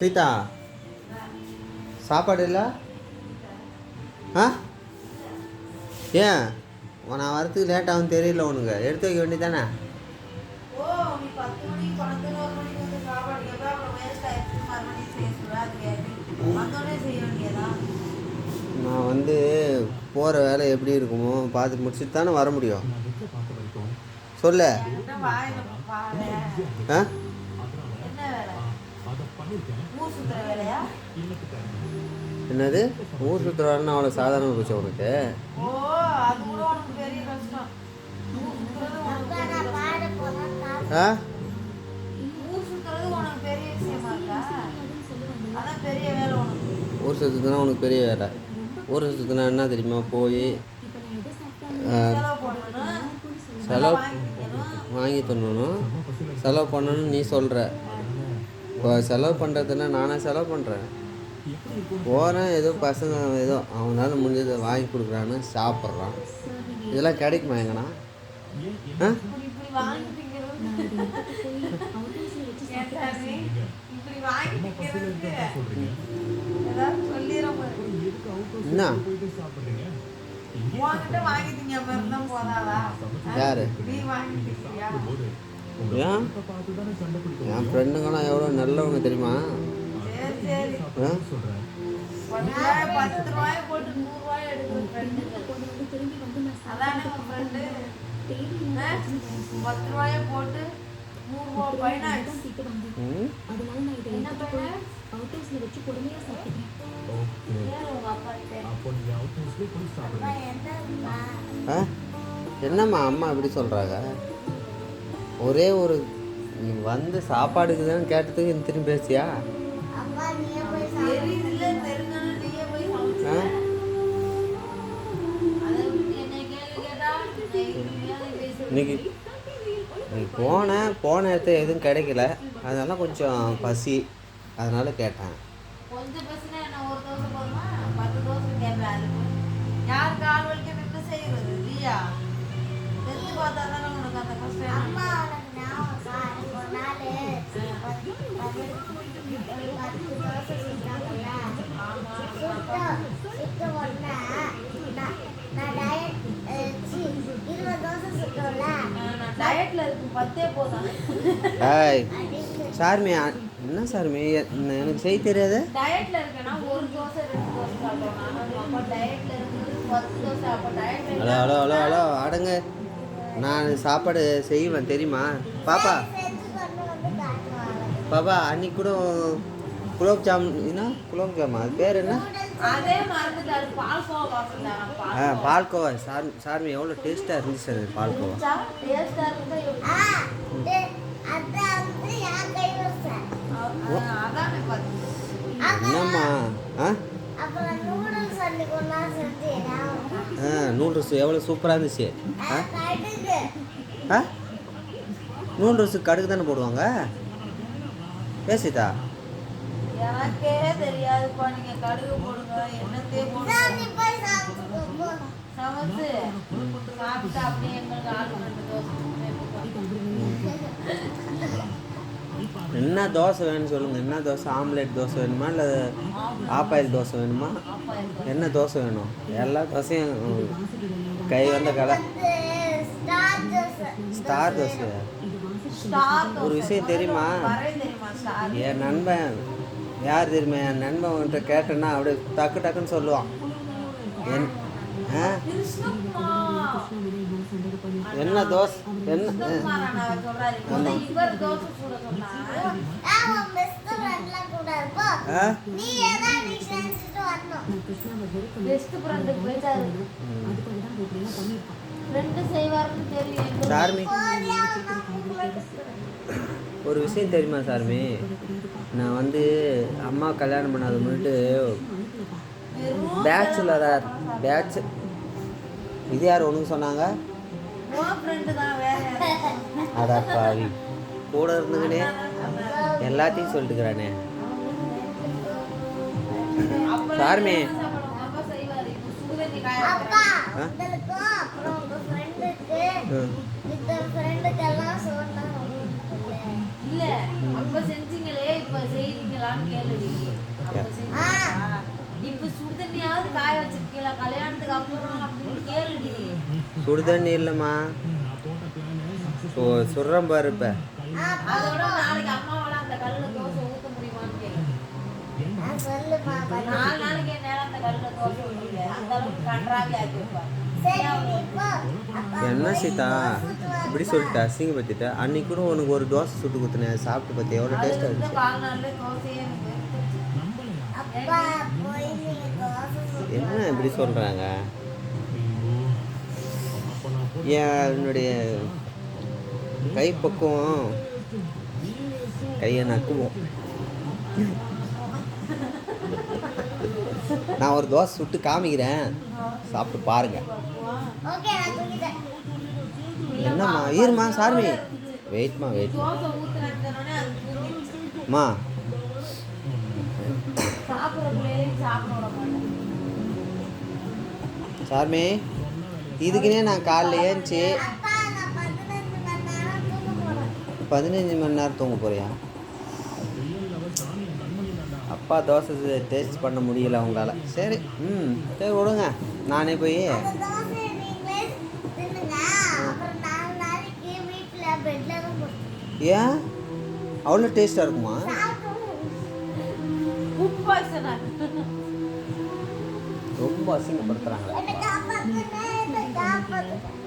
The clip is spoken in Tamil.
சீதா சாப்பாடு இல்லை? ஆ? ஏன்? நான் வரத்துக்கு லேட் ஆகும் தெரியல உனக்கு. எடுத்து வைக்க வேண்டியதானே நான் வந்து போகிற வேலை எப்படி இருக்குமோ பார்த்து முடிச்சுட்டு தானே வர முடியும். சொல்ல. ஆ என்ன வேலை ஊர் சுத்துற வேலையா என்னது? ஊர் சுற்றுறாருன்னு அவ்வளோ சாதாரண போச்சு உனக்கு. ஆ? ஊர் சுற்றுனா உனக்கு பெரிய வேலை ஊர் சுற்றுனா என்ன தெரியுமா? போய் செலவு வாங்கி தரணும். செலவு பண்ணணும்னு நீ சொல்கிற இப்போ செலவு பண்ணுறதுன்னா நானே செலவு பண்ணுறேன் போகிறேன் ஏதோ பசங்க ஏதோ அவனால முடிஞ்சதை வாங்கி கொடுக்குறான்னு சாப்பிட்றான் இதெல்லாம் கிடைக்குமா எங்கண்ணா. என்ன? யாரு? ஏன்? என் ஃப்ரெண்டுங்களாம் எவ்வளோ நல்லவங்க தெரியுமா? என்னம்மா அம்மா இப்படி சொல்கிறாங்க ஒரே ஒரு நீ வந்து சாப்பாடுக்கு தான் கேட்டதுக்கு நீ திரும்பி பேசியா. இன்னைக்கு நீ போன போன இடத்துல எதுவும் கிடைக்கல. அதனால கொஞ்சம் பசி. அதனால கேட்டேன். கொஞ்சம் பசினா என்ன ஒரு தோசை போதுமா? பத்து தோசை கேட்பேன் அதுக்கு. யாருக்கு ஆள் வலிக்க நின்று செய்யறது? இல்லையா தெரிஞ்சு பார்த்தா தானே உனக்கு அந்த கஷ்டம் சார்மி என்ன சார்மி? என்ன- எனக்கு செய்ய தெரியாது? டயட்ல இருக்கேன்னா ஒரு தோசை ரெண்டு தோசை சாப்பிடுவேன் ஹலோ ஹலோ ஹலோ ஹலோ அடங்க. நான் சாப்பாடு செய்வேன் தெரியுமா? பாப்பா. பாப்பா அன்னைக்கு கூட குலோப் ஜாம் என்ன? குலோப் ஜாமா? அது பேர் என்ன? ஆ பால்கோவா சார் சார்மி எவ்வளோ டேஸ்ட்டாக இருந்துச்சு அது பால்கோவா என்னம்மா? ஆ? ஆ நூடுல்ஸ் எவ்வளோ சூப்பராக இருந்துச்சு? ஆ ஆ? நூடுல்ஸ் கடுகு தானே போடுவாங்க? சமைச்சு சாப்பிட்டு அப்படியே எங்களுக்கு ஆளு என்ன தோசை வேணும்னு சொல்லுங்கள் என்ன தோசை? ஆம்லேட் தோசை வேணுமா? இல்லை ஆப்பாயில் தோசை வேணுமா? என்ன தோசை வேணும்? எல்லா தோசையும் கை வந்த கடை. ஸ்டார் தோசை. ஒரு விஷயம் தெரியுமா? என் நண்பன் யார் தெரியுமா? என் நண்பன் உன்கிட்ட கேட்டேன்னா அப்படியே டக்கு டக்குன்னு சொல்லுவான். என் ஆ? என்ன தோசை என்ன சார்மி. ஒரு விஷயம் தெரியுமா சார்மி? நான் வந்து அம்மா கல்யாணம் பண்ணாத முன்னிட்டு பேச்சுலராக பேச்சு இது யார் ஒன்று சொன்னாங்க? உன் ஃப்ரெண்டு தான் வேற யாரு? அடா பாவி. கூட இருந்துக்கினே எல்லாத்தையும் சொல்லிட்டுக்கிறானே. அப்புறம் சார்மி. இப்ப சுடுதண்ணியாவது காய வச்சிருக்கீங்களா? கல்யாணத்துக்கு அப்புறம் அப்படின்னு கேளுடி. சுடு தண்ணி இல்லைம்மா சு சுடுறேன் பாரு இப்போ. என்ன சீதா? இப்படி சொல்லிட்டா அசிங்கப்படுத்திட்ட? அன்னைக்கு கூட உனக்கு ஒரு தோசை சுட்டு குத்துனேன் சாப்பிட்டு பார்த்தியா? எவ்வளோ டேஸ்ட்டாக இருந்து இருந்துச்சு என்ன இப்படி சொல்கிறாங்க என்னுடைய கை பக்குவம் கையை நக்குவோம்? நான் ஒரு தோசை சுட்டு காமிக்கிறேன். சாப்பிட்டு பாருங்க. ஓகே நான் தூங்கிட்டேன். என்னம்மா? ஈருமா சார்மி. வெயிட்மா வெயிட். தோசை இதுக்குன்னே நான் காலைல ஏஞ்சி பதினஞ்சு மணி நேரம் தூங்க போறியா? அப்பா தோசை டேஸ்ட் பண்ண முடியல உங்களால. சரி ம் சரி விடுங்க. நானே போய் ஏன்? அவ்வளோ டேஸ்ட்டாக இருக்குமா? ரொம்ப அசிங்கப்படுத்துகிறாங்களே Áo.